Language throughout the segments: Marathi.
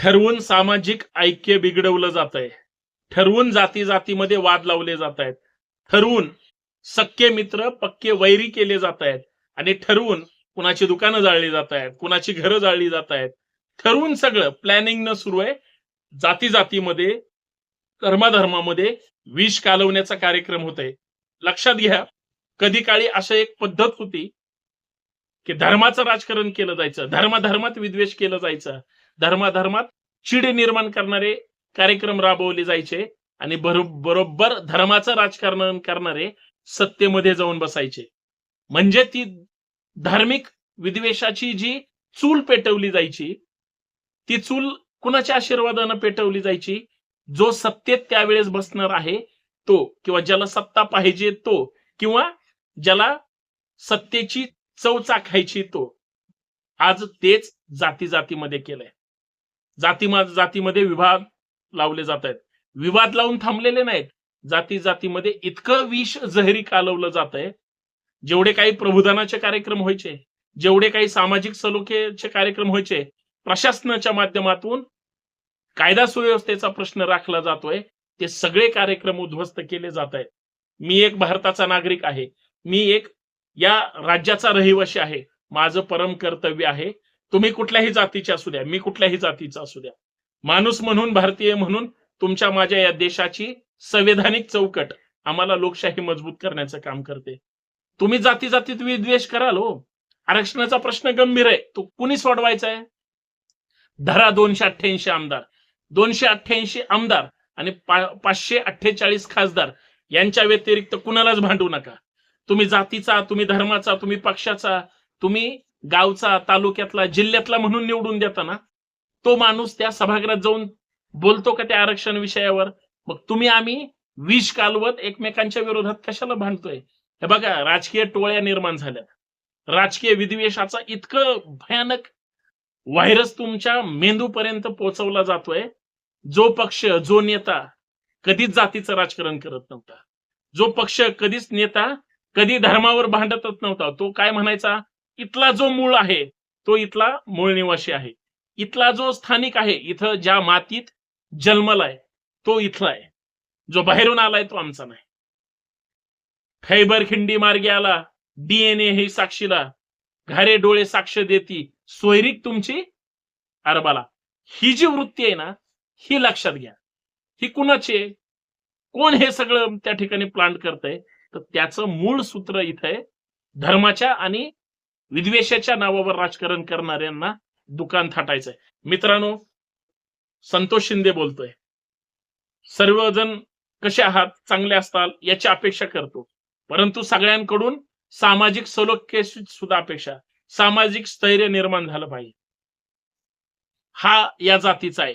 ठरवून सामाजिक ऐक्य बिघडवलं जात आहे ठरवून जाती जातीमध्ये वाद लावले जात आहेत ठरवून सक्के मित्र पक्के वैरी केले जात आहेत आणि ठरवून कुणाची दुकानं जाळली जात आहेत कुणाची घरं जाळली जात आहेत ठरवून सगळं प्लॅनिंग न सुरू आहे. जाती जातीमध्ये धर्माधर्मामध्ये विष कालवण्याचा कार्यक्रम होत आहे लक्षात घ्या कधी काळी अशा एक पद्धत होती की धर्माचं राजकारण केलं जायचं धर्माधर्मात विद्वेष केलं जायचं. धर्माधर्मात चिड निर्माण करणारे कार्यक्रम राबवले जायचे आणि बरोबर धर्माचं राजकारण करणारे सत्तेमध्ये जाऊन बसायचे. म्हणजे ती धार्मिक विद्वेषाची जी चूल पेटवली जायची ती चूल कुणाच्या आशीर्वादानं पेटवली जायची? जो सत्तेत त्यावेळेस बसणार आहे तो किंवा ज्याला सत्ता पाहिजे तो किंवा ज्याला सत्तेची चव चाखायची तो. आज तेच जाती जातीमध्ये केलंय. जाती जातीमध्ये विवाद लावले जात आहेत. विवाद लावून थांबलेले नाहीत. जाती जातीमध्ये इतकं विष जहरी कालवलं जात आहे. जेवढे काही प्रबोधनाचे कार्यक्रम व्हायचे जेवढे काही सामाजिक सलोखेचे कार्यक्रम व्हायचे प्रशासनाच्या माध्यमातून कायदा सुव्यवस्थेचा प्रश्न राखला जातोय. ते सगळे कार्यक्रम उद्ध्वस्त केले जात आहेत. मी एक भारताचा नागरिक आहे. मी एक या राज्याचा रहिवासी आहे. माझं परम कर्तव्य आहे. तुम्ही कुठल्याही जातीचे असू द्या मी कुठल्याही जातीचा असू द्या. माणूस म्हणून भारतीय म्हणून तुमच्या माझ्या या देशाची संवैधानिक चौकट आम्हाला लोकशाही मजबूत करण्याचं काम करते. तुम्ही जाती जातीत विद्वेष कराल हो. आरक्षणाचा प्रश्न गंभीर आहे. तो कुणी सोडवायचा आहे? धरा दोनशे अठ्ठ्याऐंशी आमदार. दोनशे अठ्ठ्याऐंशी आमदार आणि पा- पाचशे अठ्ठेचाळीस खासदार यांच्या व्यतिरिक्त कुणालाच भांडू नका. तुम्ही जातीचा तुम्ही धर्माचा तुम्ही पक्षाचा तुम्ही गावचा तालुक्यातला जिल्ह्यातला म्हणून निवडून देताना तो माणूस त्या सभागृहात जाऊन बोलतो का त्या आरक्षण विषयावर? मग तुम्ही आम्ही विष कालवत एकमेकांच्या विरोधात कशाला भांडतोय? हे बघा राजकीय टोळ्या निर्माण झाल्या. राजकीय विद्वेषाचा इतकं भयानक व्हायरस तुमच्या मेंदूपर्यंत पोहोचवला जातोय. जो पक्ष जो नेता कधीच जातीचं राजकारण करत नव्हता. जो पक्ष कधीच नेता कधी धर्मावर भांडतच नव्हता. तो काय म्हणायचा? इथला जो मूळ आहे तो इथला मूळ निवासी आहे. इथला जो स्थानिक आहे इथं ज्या मातीत जन्मलाय तो इथला आहे. जो बाहेरून आलाय तो आमचा नाही. खैबर खिंडी मार्गे आला डीएनए हे साक्षीला घारे डोळे साक्ष देती सोयरीक तुमची अरबाला. ही जी वृत्ती आहे ना ही लक्षात घ्या. ही कुणाची आहे? कोण हे सगळं त्या ठिकाणी प्लांट करतंय? तर त्याचं मूळ सूत्र इथं आहे धर्माच्या आणि विद्वेषाच्या नावावर राजकारण करणाऱ्यांना दुकान थाटायचंय. मित्रांनो संतोष शिंदे बोलतोय. सर्वजण कसे आहात? चांगले असताल याची अपेक्षा करतो. परंतु सगळ्यांकडून सामाजिक सलोख्याची सुद्धा अपेक्षा सामाजिक स्थैर्य निर्माण झालं पाहिजे. हा या जातीचा आहे.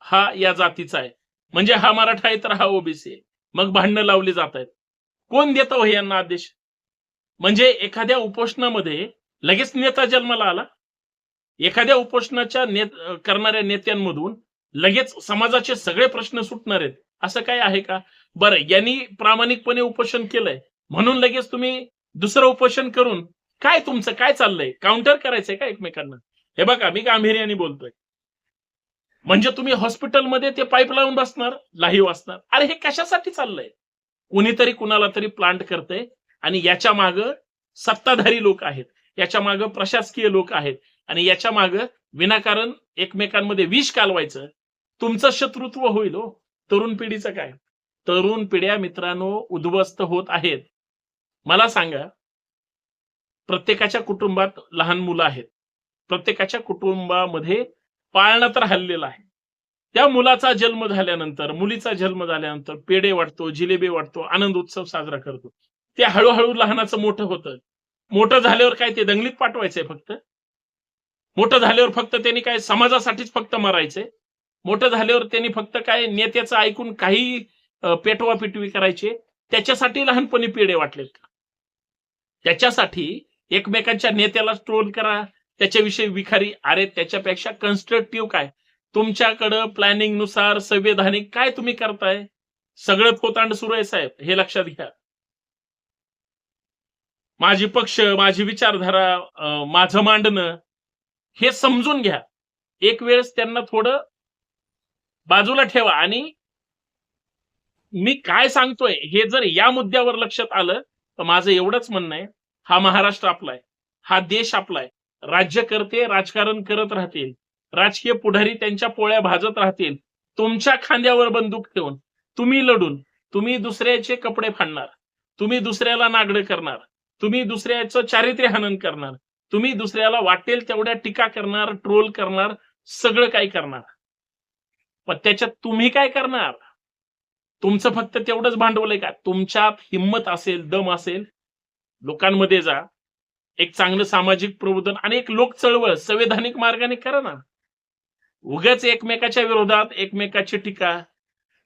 हा या जातीचा आहे. म्हणजे हा मराठा आहे तर हा ओबीसी आहे. मग भांडणं लावली जात आहेत. कोण देतो हो यांना आदेश? म्हणजे एखाद्या उपोषणामध्ये लगेच नेता जन्माला आला. एखाद्या उपोषणाच्या नेत करणाऱ्या नेत्यांमधून लगेच समाजाचे सगळे प्रश्न सुटणार आहेत. असं काय आहे का? बरं यांनी प्रामाणिकपणे उपोषण केलंय. म्हणून लगेच तुम्ही दुसरं उपोषण करून काय तुमचं काय चाललंय? काउंटर करायचंय का एकमेकांना? हे बघा मी गांभीर्याने बोलतोय. म्हणजे तुम्ही हॉस्पिटलमध्ये ते पाईप लावून बसणार लाही असणार अरे हे कशासाठी चाललंय? कुणीतरी कुणाला तरी प्लांट करतंय आणि याच्या माग सत्ताधारी लोक आहेत. याच्या मागं प्रशासकीय लोक आहेत. आणि याच्या मागं विनाकारण एकमेकांमध्ये विष कालवायचं तुमचं शत्रुत्व होईल हो. तरुण पिढीचं काय? तरुण पिढ्या मित्रांनो उद्ध्वस्त होत आहेत. मला सांगा प्रत्येकाच्या कुटुंबात लहान मुलं आहेत. प्रत्येकाच्या कुटुंबामध्ये पाळणा तर हल्लेला आहे. त्या मुलाचा जन्म झाल्यानंतर मुलीचा जन्म झाल्यानंतर पेढे वाटतो जिलेबी वाटतो आनंद उत्सव साजरा करतो. ते हळूहळू लहानाचं मोठं होतं. मोठं झाल्यावर काय ते दंगलीत पाठवायचंय फक्त? मोठं झाल्यावर फक्त त्यांनी काय समाजासाठीच फक्त मरायचंय? मोठं झाल्यावर त्यांनी फक्त काय नेत्याचं ऐकून काही पेटवा पिटवी करायचे? त्याच्यासाठी लहानपणी पेढे वाटलेत का? त्याच्यासाठी एकमेकांच्या नेत्याला ट्रोल करा त्याच्याविषयी विखारी अरे त्याच्यापेक्षा कन्स्ट्रक्टिव्ह काय? तुमच्याकडं प्लॅनिंगनुसार संवैधानिक काय तुम्ही करताय? सगळं पोतांड सुरू आहे साहेब हे लक्षात घ्या. माझी पक्ष माझी विचारधारा माझं मांडणं हे समजून घ्या. एक वेळेस त्यांना थोडं बाजूला ठेवा आणि मी काय सांगतोय हे जर या मुद्द्यावर लक्षात आलं तर माझं एवढंच म्हणणं आहे हा महाराष्ट्र आपला आहे हा देश आपला आहे. राज्यकर्ते राजकारण करत राहतील. राजकीय पुढारी त्यांच्या पोळ्या भाजत राहतील. तुमच्या खांद्यावर बंदूक ठेवून तुम्ही लढून तुम्ही दुसऱ्याचे कपडे फाडणार तुम्ही दुसऱ्याला नागडं करणार. तुम्ही दुसऱ्याचं चारित्र्य हनन करणार. तुम्ही दुसऱ्याला वाटेल तेवढ्या टीका करणार ट्रोल करणार सगळं काही करणार. पण त्याच्यात तुम्ही काय करणार? तुमचं फक्त तेवढंच भांडवल आहे का? तुमच्यात हिंमत असेल दम असेल लोकांमध्ये जा. एक चांगलं सामाजिक प्रबोधन आणि एक लोक चळवळ संवैधानिक मार्गाने करा ना. उगाच एकमेकाच्या विरोधात एकमेकाची टीका.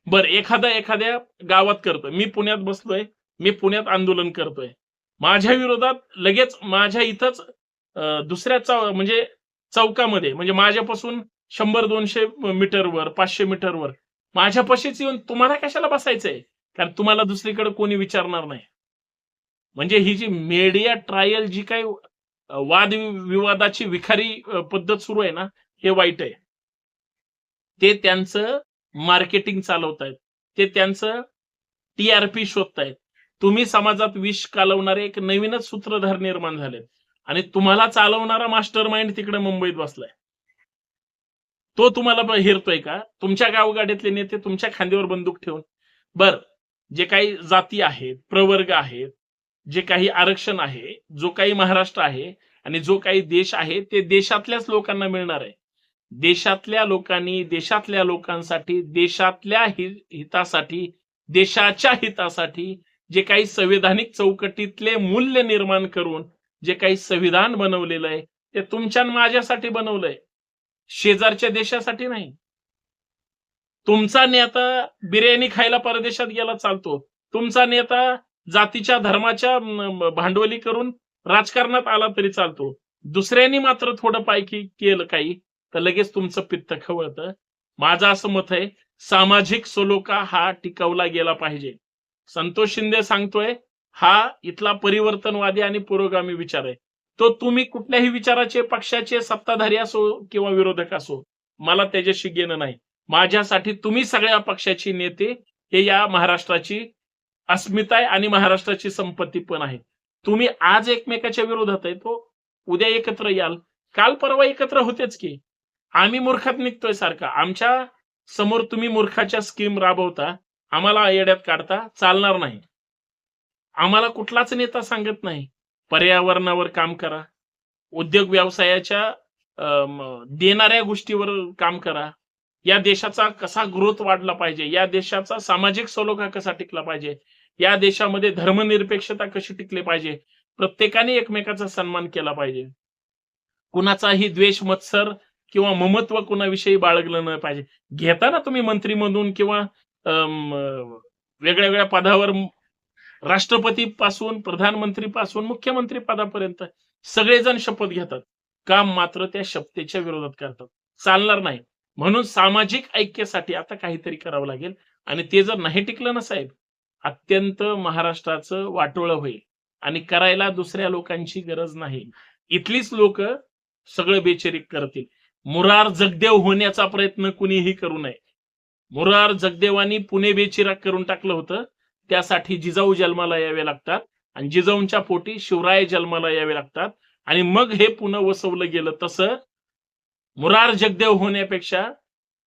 बर एखादा एखाद्या गावात करतोय. मी पुण्यात बसलोय मी पुण्यात आंदोलन करतोय. माझ्या विरोधात लगेच माझ्या इथंच दुसऱ्या चौ म्हणजे चौकामध्ये म्हणजे माझ्यापासून शंभर दोनशे मीटरवर पाचशे मीटरवर माझ्यापाशीच येऊन तुम्हाला कशाला बसायचंय? कारण तुम्हाला दुसरीकडे कोणी विचारणार नाही. म्हणजे ही जी मीडिया ट्रायल जी काही वाद विवादाची विखारी पद्धत सुरू आहे ना हे वाईट आहे. ते त्यांचं मार्केटिंग चालवतायत. ते त्यांचं टीआरपी शोधतायत. तुम्ही समाजात विष कालवणारे एक नवीनच सूत्रधार निर्माण झाले आणि तुम्हाला चालवणारा मास्टर माइंड तिकडे मुंबईत बसलाय. तो तुम्हाला हिरतोय हेरतोय का? तुमच्या गावगाड्यातले नेते तुमच्या खांद्यावर बंदूक ठेवून. बर जे काही जाती आहेत प्रवर्ग आहेत जे काही आरक्षण आहे जो काही महाराष्ट्र आहे आणि जो काही देश आहे ते देशातल्याच लोकांना मिळणार आहे. देशातल्या लोकांनी देशातल्या लोकांसाठी देशातल्या हितासाठी देशाच्या हितासाठी जे काही संविधानिक चौकटीतले मूल्य निर्माण करून जे काही संविधान बनवलेलं आहे ते तुमच्या माझ्यासाठी बनवलंय. शेजारच्या देशासाठी नाही. तुमचा नेता बिर्याणी खायला परदेशात गेला चालतो. तुमचा नेता जातीच्या धर्माच्या भांडवली करून राजकारणात आला तरी चालतो. दुसऱ्यांनी मात्र थोडं पायकी केलं काही तर लगेच तुमचं पित्त खवळतं. माझं असं मत आहे सामाजिक सलोखा हा टिकवला गेला पाहिजे. संतोष शिंदे सांगतोय हा इथला परिवर्तनवादी आणि पुरोगामी विचार आहे. तो तुम्ही कुठल्याही विचाराचे पक्षाचे सत्ताधारी असो किंवा विरोधक असो मला त्याच्याशी घेणं नाही. माझ्यासाठी तुम्ही सगळ्या पक्षाची नेते हे या महाराष्ट्राची अस्मिता आहे आणि महाराष्ट्राची संपत्ती पण आहे. तुम्ही आज एकमेकाच्या विरोधात आहे तो उद्या एकत्र याल. काल परवा एकत्र होतेच की. आम्ही मूर्खात निघतोय सारखा. आमच्यासमोर तुम्ही मूर्खाच्या स्कीम राबवता. आम्हाला येड्यात काढता चालणार नाही. आम्हाला कुठलाच नेता सांगत नाही. पर्यावरणावर काम करा. उद्योग व्यवसायाच्या देणाऱ्या गोष्टीवर काम करा. या देशाचा कसा ग्रोथ वाढला पाहिजे? या देशाचा सामाजिक सलोखा कसा टिकला पाहिजे? या देशामध्ये धर्मनिरपेक्षता कशी टिकली पाहिजे? प्रत्येकाने एकमेकाचा सन्मान केला पाहिजे. कुणाचाही द्वेष मत्सर किंवा ममत्व कुणाविषयी बाळगलं नाही पाहिजे. घेताना तुम्ही मंत्रीमधून किंवा वेगळ्या वेगळ्या पदावर राष्ट्रपती पासून प्रधानमंत्री पासून मुख्यमंत्री पदापर्यंत सगळेजण शपथ घेतात. काम मात्र त्या शपथेच्या विरोधात करतात. चालणार नाही. म्हणून सामाजिक ऐक्यासाठी आता काहीतरी करावं लागेल. आणि ते जर नाही टिकलं ना साहेब अत्यंत महाराष्ट्राचं वाटोळं होईल. आणि करायला दुसऱ्या लोकांची गरज नाही. इथलीच लोक सगळं बेचेरीक करतील. मुरार जगदेव होण्याचा प्रयत्न कुणीही करू नये. मुरार जगदेवानी पुणे बेचिराग करून टाकलं होतं. त्यासाठी जिजाऊ जन्माला यावे लागतात आणि जिजाऊंच्या पोटी शिवराय जन्माला यावे लागतात. आणि मग हे पुन्हा वसवलं गेलं तसं मुरार जगदेव होण्यापेक्षा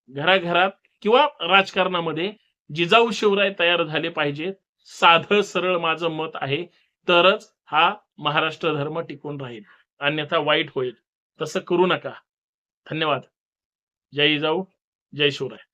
घराघरात किंवा राजकारणामध्ये जिजाऊ शिवराय तयार झाले पाहिजेत. साधं सरळ माझं मत आहे. तरच हा महाराष्ट्र धर्म टिकून राहील. अन्यथा वाईट होईल. तसं करू नका. धन्यवाद. जय जिजाऊ जय शिवराय.